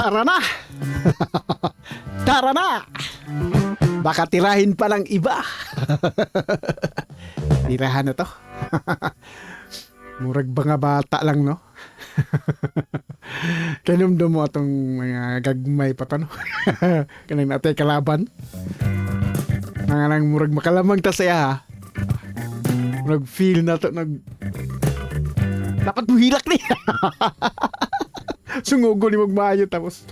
Tara na! Tara na! Baka tirahin pa ng iba. Tirahan na to. Murag ba nga bata lang, no? Kanumdum mo atong mga gagmay pa to, no? Kanang natay kalaban. Nga nang murag makalamang ta saya, ha? Murag feel na to, nag... Dapat mo hilak ni. Sungugo ni mong maayo tapos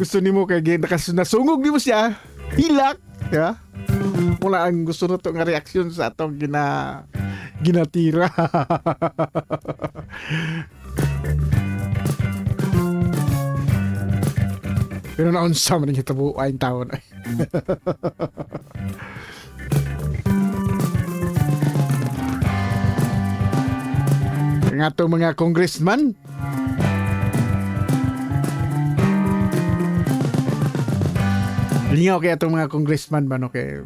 gusto ni mo kay nakas nasungog ni mo siya. Hilak ya? Wala ang gusto na to nga reaksyon sa atong gina ginatira. Pero naunsa man yung hitabo ay taon. Ay nga to mga congressman Lingaw kaya itong mga congressman ba no kay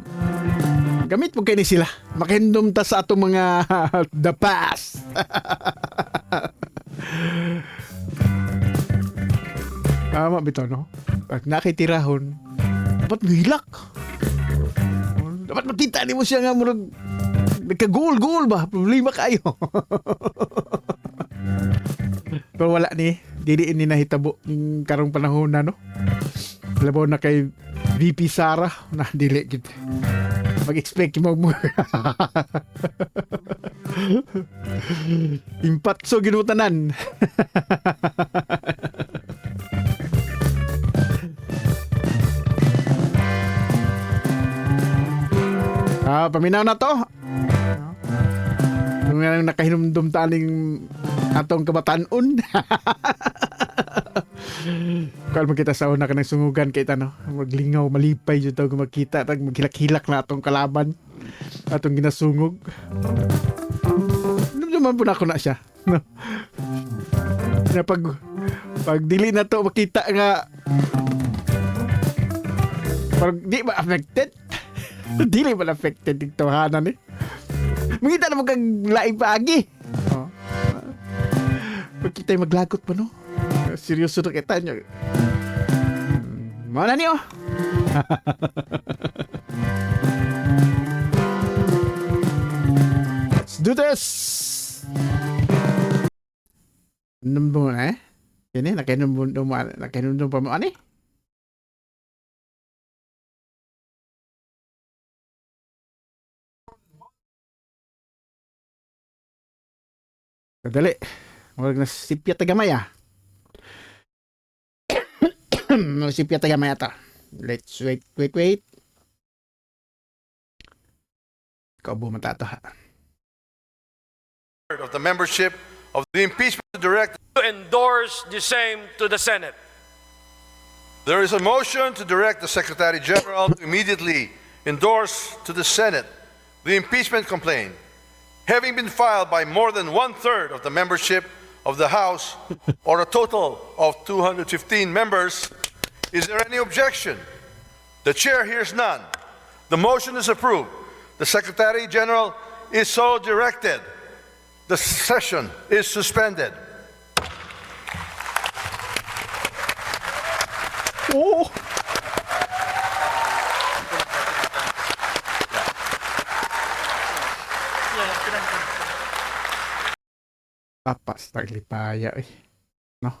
gamit mo kayo ni sila. Makindom ta sa atong mga the past. Tama bito no? Pag nakitirahon dapat hilak dapat makita ni mo siya nga murag nagka-goal-goal ba? Problema kayo. Pero wala ni didiin ni nahitabo karong panahon na no labaw na kay VP Sara na dili gid mag-expect mo mo impatso ginutanan ah paminaw na to. Nung nga nakahinumdum taning atong kabataan-on Kal kita sa una ka ng sungugan kay no maglingaw malipay jud taw kung makita tag maghilak-hilak na atong kalaban atong ginasungog. Naman po na ako na siya. No. Na pag pag dili na to makita nga pag di ba affected? dili ba affected dito hanan eh? Makita na mo kag laing paagi. Oh. Pag kita'y maglagot pa no? Seryoso na kita nyo. Mana niyo? Let's do this! Numbo na eh? Ini nakinumbo mo nakinumbo pa mo ani? Kadali. Huwag na sipya tagamay ah. Munisipyo taga mayata. Let's wait, wait, wait. Kaubo matato ha. of the membership of the impeachment director. to endorse the same to the Senate. There is a motion to direct the Secretary General to immediately endorse to the Senate the impeachment complaint, having been filed by more than one third of the membership of the House, or a total of 215 members. Is there any objection? The chair hears none. The motion is approved. The Secretary General is so directed. The session is suspended. Oh! Papas, naglipaya eh. No?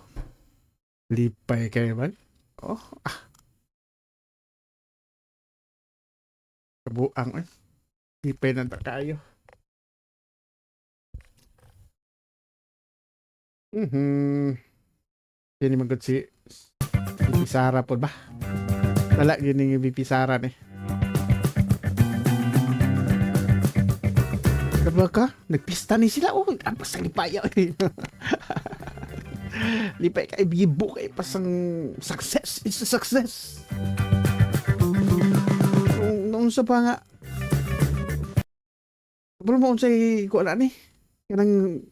Lipay kayo? Ah. Kabuang eh. Lipay na ta kayo. Mhm. Yan magod si VP Sara po ba? Wala yun yung Sara ni. Diba ka? Nagpista ni sila. Oh, ang pasang lipaya. Lipay kay bibo kay pasang success. It's a success. Nung, nung sa pa nga. Pero mo unsay ko ala ni. Kanang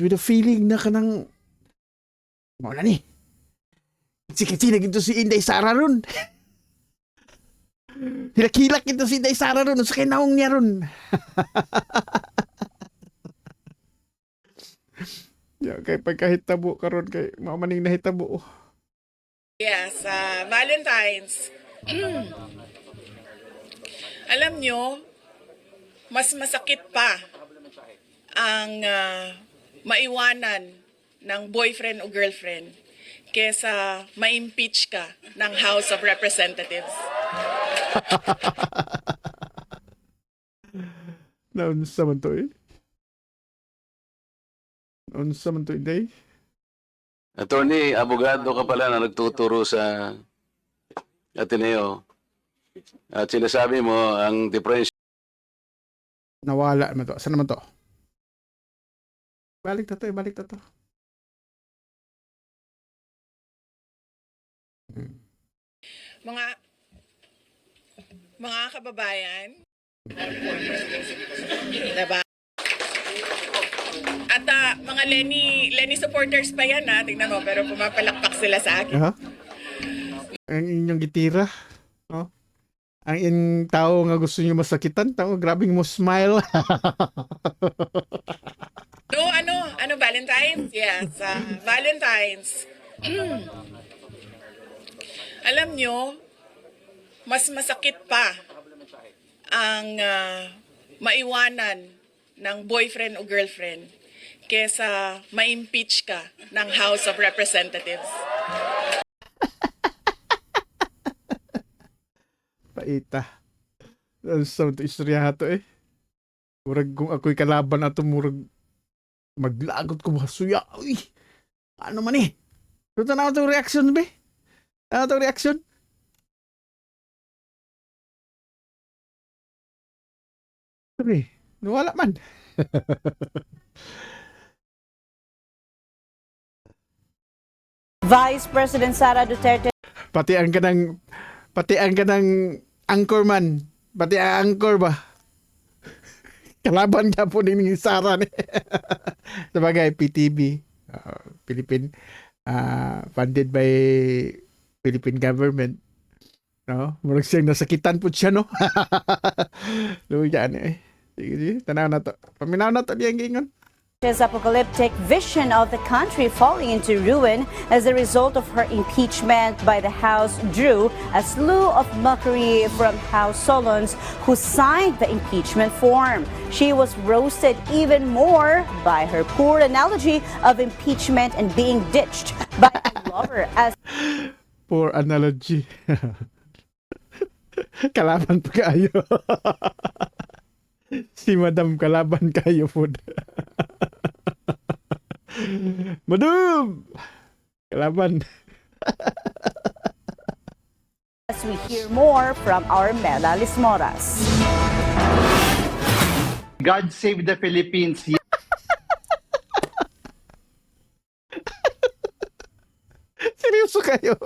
with a feeling na kanang mo na ni. Sikit ito si Inday Sara ron. Hilak-hilak ito si Inday Sara ron. Sa kinaong niya ron. kay pagkahitabo karon kay mao maning nahitabo. Yes, ah, Valentine's. Alam nyo, mas masakit pa ang ah, maiwanan ng boyfriend o girlfriend kesa ma-impeach ka ng House of Representatives. Naunsa man to eh. Naunsa man to day. Attorney, abogado ka pala na nagtuturo sa Ateneo. At sinasabi mo, ang difference Nawala naman to. Saan naman to? Balik na to eh, balik na to. Mga mga kababayan, diba? Mga Lenny, Lenny supporters pa yan ha, tingnan mo, pero pumapalakpak sila sa akin. Ha? Ang inyong gitira. No? Ang in tao nga gusto niyo masakitan, tao grabing mo smile. No, ano, ano, Valentine's? Yes, ah, Valentine's. Alam nyo, mas masakit pa ang ah, maiwanan ng boyfriend o girlfriend kesa ma-impeach ka ng House of Representatives. Paita. Sa to istorya to eh. Murag kung ako'y kalaban ato murag maglagot ko masuya. Uy! Ano man eh? Ito na to reaction be? Ano to reaction? Sabi, nawala man. Vice President Sara Duterte Pati ang kanang pati ang kanang anchor man. Pati ang anchor ba? Kalaban niya po ni Sara ni. Sabagay, PTB. uh, Philippine uh, funded by Philippine government. No? Murag siyang nasakitan po siya, no? Luya eh. Sige, sige. Tanaw na to. Paminaw na to diyang gingon. His apocalyptic vision of the country falling into ruin as a result of her impeachment by the House drew a slew of mockery from House Solons who signed the impeachment form. She was roasted even more by her poor analogy of impeachment and being ditched by a lover as For analogy. kalaban kayo. si Madam kalaban kayo food. Madam! Kalaban. as we hear more from our Mela Lismoras. God save the Philippines. Seryoso kayo.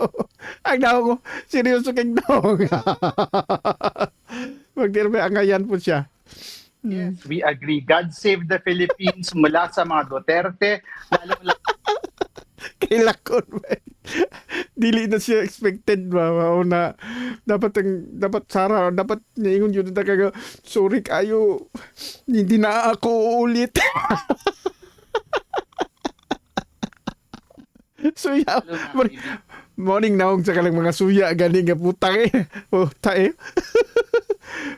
Ang daw ko, seryoso kang daw. Magdirme ang ngayan po siya. Yes, we agree. God save the Philippines mula sa mga Duterte, lalo Kailakon ba? Dili na siya expected ba? Mao na dapat ang dapat Sara dapat niingon yun na kaga sorry kayo hindi na ako ulit. suya. Morning, morning naong sa kalang mga suya gani nga putang eh. Puta eh.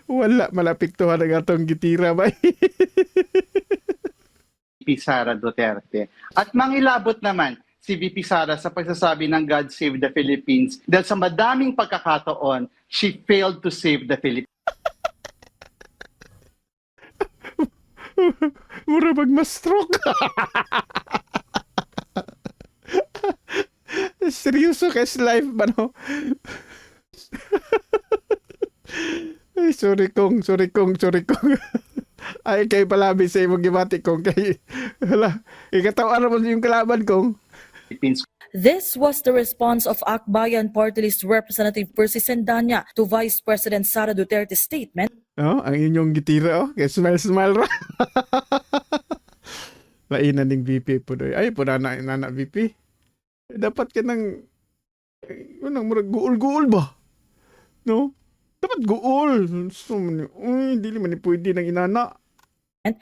Wala malapiktuhan ang atong gitira ba? VP Sara Duterte. At mangilabot naman si VP Sara sa pagsasabi ng God save the Philippines dahil sa madaming pagkakataon, she failed to save the Philippines. Mura mag-stroke. Seryoso ka sa life ba no? Ay, sorry kong, sorry kong, sorry kong. Ay, kay palabi sa imong gibati kong kay... Wala, ikatawa naman yung kalaban kong. This was the response of Akbayan Party List Representative Percy Sendanya to Vice President Sara Duterte's statement Oh, ang inyong gitira, oh. Kaya smile, smile ra. Lain na ning VP po doy. Ay, po na na, na VP. Dapat ka nang, unang murag guul-guul ba? No? Dapat guul. So, uy, dili man ni pwede ng inana.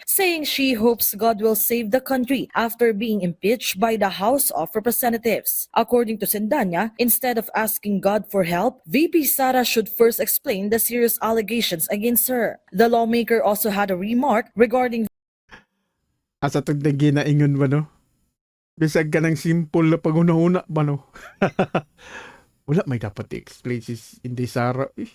saying she hopes God will save the country after being impeached by the House of Representatives. According to Sendanya, instead of asking God for help, VP Sara should first explain the serious allegations against her. The lawmaker also had a remark regarding Asa tong ginaingon ba no? Bisag ka ng simple na pag-una-una ba no? Wala may dapat i-explain si Inday Sara. Eh.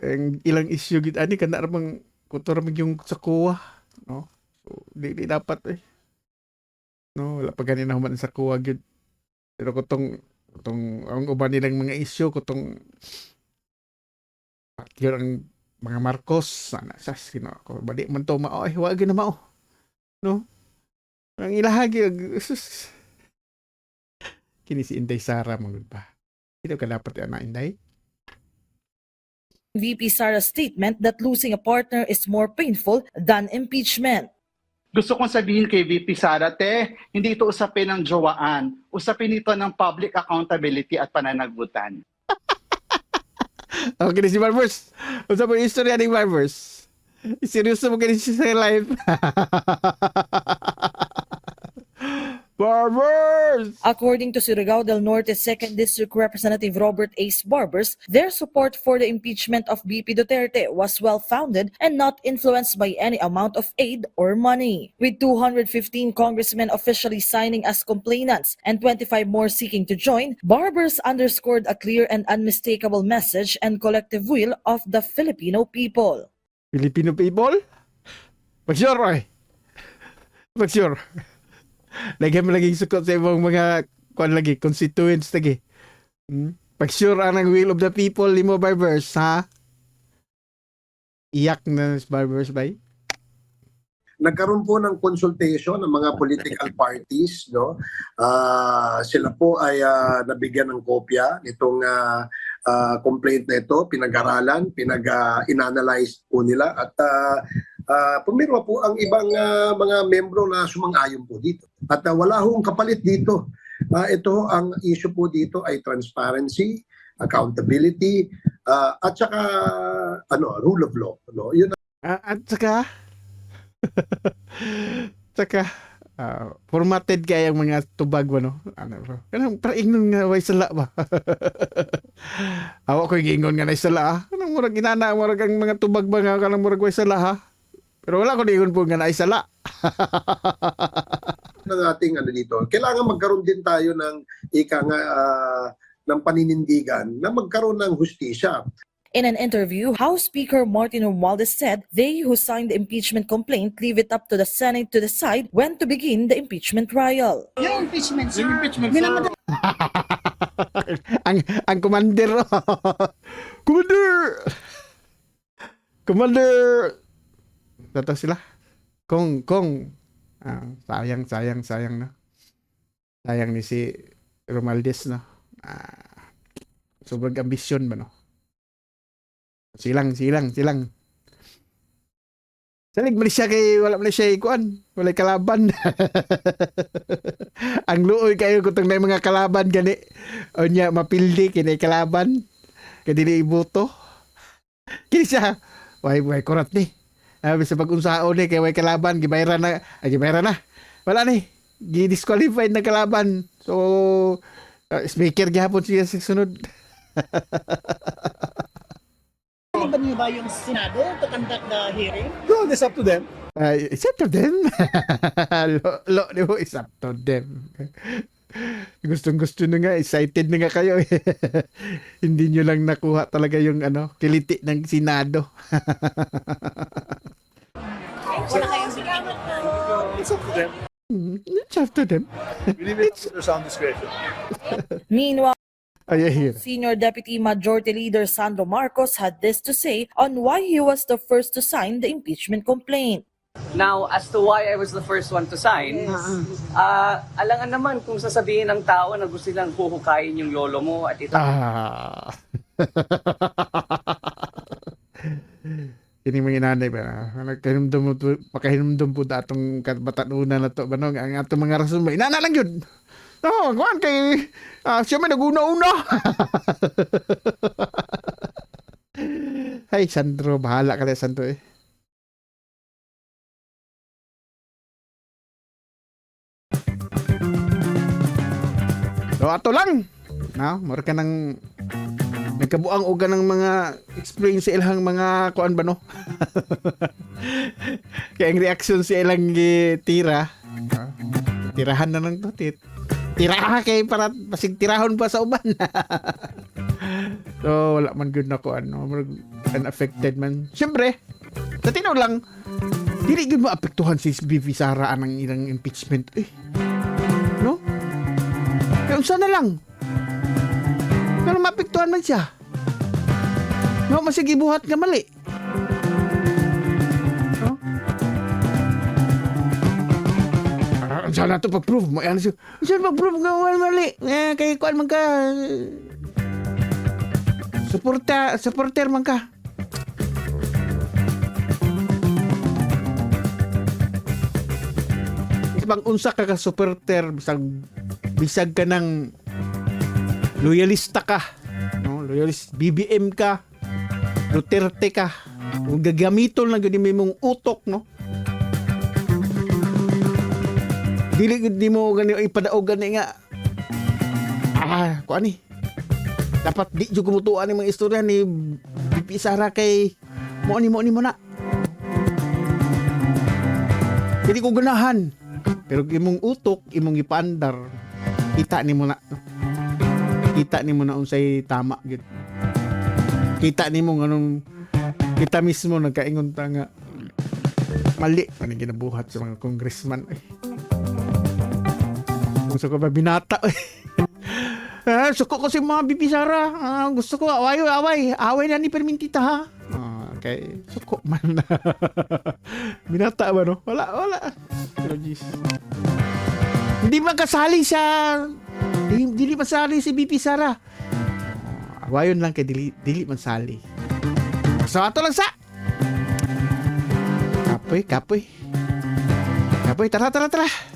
Ang ilang issue gid ani kana ramang kuto ramang yung sa kuwa, no? So, di, di dapat eh. No, wala pa ganina human sa kuwa gid. Pero kutong kutong ang uban nilang mga issue kutong yun ang mga Marcos sana sa sino ako bali man to mao ay wag na mao no ang ilahagi ag- sus kini si Inday Sara mangud pa Hindi ka dapat yan na Inday VP Sara's statement that losing a partner is more painful than impeachment. Gusto kong sabihin kay VP Sara, te, hindi ito usapin ng jowaan. Usapin ito ng public accountability at pananagutan. okay si Barbers unsa po yung istorya ni Barbers seryoso mo kini siya sa live Barbers! According to Surigao del Norte 2nd District Representative Robert Ace Barbers, their support for the impeachment of BP Duterte was well-founded and not influenced by any amount of aid or money. With 215 congressmen officially signing as complainants and 25 more seeking to join, Barbers underscored a clear and unmistakable message and collective will of the Filipino people. Filipino people? Mag sure Lagi mo lagi sukot sa ibang mga kuan lagi constituents lagi. Hmm? Pag sure ang will of the people limo barbers ha? Iyak na barbers bay. Nagkaroon po ng consultation ng mga political parties no? Ah, sila po ay ah, nabigyan ng kopya nitong ah, ah, complaint na ito. Pinag-aralan pinag-inanalyze po nila at uh, pumirma po ang ibang ah, mga membro na sumang-ayon po dito at ah, wala hong kapalit dito Ah, ito ang issue po dito ay transparency accountability ah, at saka ano rule of law no yun Ah, At saka Saka ah, formatted kaya ang mga tubag ba no? Ano bro? Kanang paingon nga way sala ba? Awa ko gingon nga na sala ah. Kanang murag inana murag ang mga tubag ba nga kanang murag way sala ha? Pero wala ko gingon po nga na sala. ng ating ano dito, kailangan magkaroon din tayo ng ika nga ah, ng paninindigan na magkaroon ng hustisya. In an interview, House Speaker Martin Romualdez said they who signed the impeachment complaint leave it up to the Senate to decide when to begin the impeachment trial. ang ang commander. commander. Commander. Tato sila. Kong kong. Ah, sayang sayang sayang na. Sayang ni si Romualdez no. Ah, sobrang ambisyon ba no. Silang silang silang. Salig man siya kay wala man siya ikuan, wala kalaban. ang luoy kayo kutong may mga kalaban gani. O niya mapildi kini kalaban. Kadili iboto. Kini siya. Way way kurat ni. Sabi sa pag-unsao ni kay way kalaban gibayran na ay gibayran na. Wala ni. Gi-disqualified na kalaban. So uh, speaker gihapon siya sa sunod. ba niyo ba yung Senado to conduct the hearing? No, it's up to them. Uh, it's up to them. lo, lo, lo, it's up to them. Gustong gusto na nga, excited na nga kayo. eh. Hindi nyo lang nakuha talaga yung ano, kiliti ng Senado. Wala kayong bigyan it's up to them. It's up to them. Meanwhile, Ay, ay, ay. Senior Deputy Majority Leader Sandro Marcos had this to say on why he was the first to sign the impeachment complaint. Now, as to why I was the first one to sign, ah alangan naman kung sasabihin ng tao na gusto nilang huhukayin yung yolo mo at ito. Ah. Ini mga inanay ba? Nagkahinumdum mo, makahinumdum po datong kabatanunan na to. Banong, ang atong mga rason ba? Inana lang yun! No, kuhan kay... ah siya may naguna-una! Ay, Sandro, bahala ka na, Sandro eh. So ato lang. Na, mura ka nang nagkabuang uga ng mga explain sa ilang mga kuan ba no? Kaya ang reaction sa ilang tira. ah, tirahan na lang to. Tit. Tiraha kay para pasig tirahon pa sa uban. so wala man good na ano, murag unaffected man. Siyempre, sa tinaw lang, dili gud maapektuhan si BV Sara anang ilang impeachment. Eh. Unsa na lang. Pero maapektuhan man siya. No, masigi buhat nga mali. No? Ah, Unsa na to pa-prove mo? Ano siya? Unsa na pa-prove nga wala mali? Eh, kay kuan man ka. Suporta, supporter man ka. Ibang unsa ka ka supporter bisag bisag ka ng loyalista ka no? Loyalist BBM ka Duterte ka. Kung gagamiton lang gud mong utok no? Dili gud nimo gani ipadaog gani nga ah ko ani dapat di jud kumutuan ni mga istorya ni BP Sara kay mo ni mo ni mo na. Hindi ko ganahan. Pero imong utok, imong ipandar, kita nimo na. Kita nimo na unsay tama gid. Kita nimo nganong kita mismo nagkaingon ta nga mali pa ni ginabuhat sa mga congressman. Eh. Gusto ko ba binata? eh. Ah, suko ko si mga bibi Sara. Ah, gusto ko away away. Away na ni Permintita ha. Ah, okay. Suko man. Binata ba no? Wala, wala. Pero jeez. Hindi man kasali sa Dili, dili man sali si BP Sara. Ah, awayon lang kay dili, dili man sali. So ato lang sa. Kapoy, kapoy. Kapoy, tara, tara, tara.